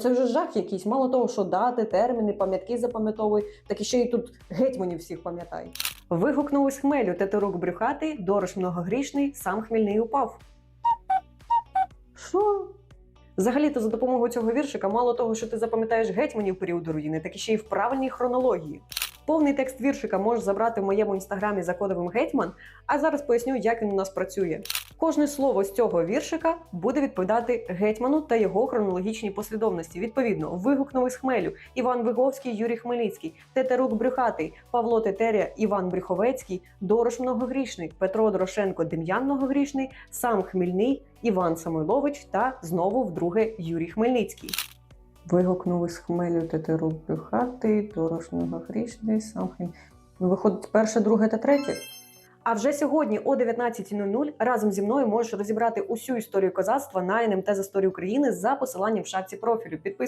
Це вже жах якийсь. Мало того, що дати, терміни, пам'ятки запам'ятовуй, так і ще й тут гетьманів всіх пам'ятай. Вигукнув із хмелю тетерук брюхатий, дорож многогрішний, сам хмільний упав. Що? Взагалі-то за допомогою цього віршика, мало того, що ти запам'ятаєш гетьманів періоду руїни, так і ще й в правильній хронології. Повний текст віршика можеш забрати в моєму інстаграмі за кодовим гетьман, а зараз поясню, як він у нас працює. Кожне слово з цього віршика буде відповідати гетьману та його хронологічній послідовності. Відповідно, вигукнув із хмелю Іван Виговський, Юрій Хмельницький, Тетерук Брюхатий, Павло Тетеря, Іван Брюховецький, Дорош Многогрішний, Петро Дорошенко, Дем'ян Многогрішний, сам Хмільний, Іван Самойлович та знову вдруге Юрій Хмельницький. Вигукнув із хмелю Тетерук Брюхатий, Дорош Многогрішний, сам Хмільний. Ну, виходить, перше, друге та третє. А вже сьогодні о 19.00 разом зі мною можеш розібрати усю історію козацтва на НМТ з історії України за посиланням в шапці профілю. Підписуйся.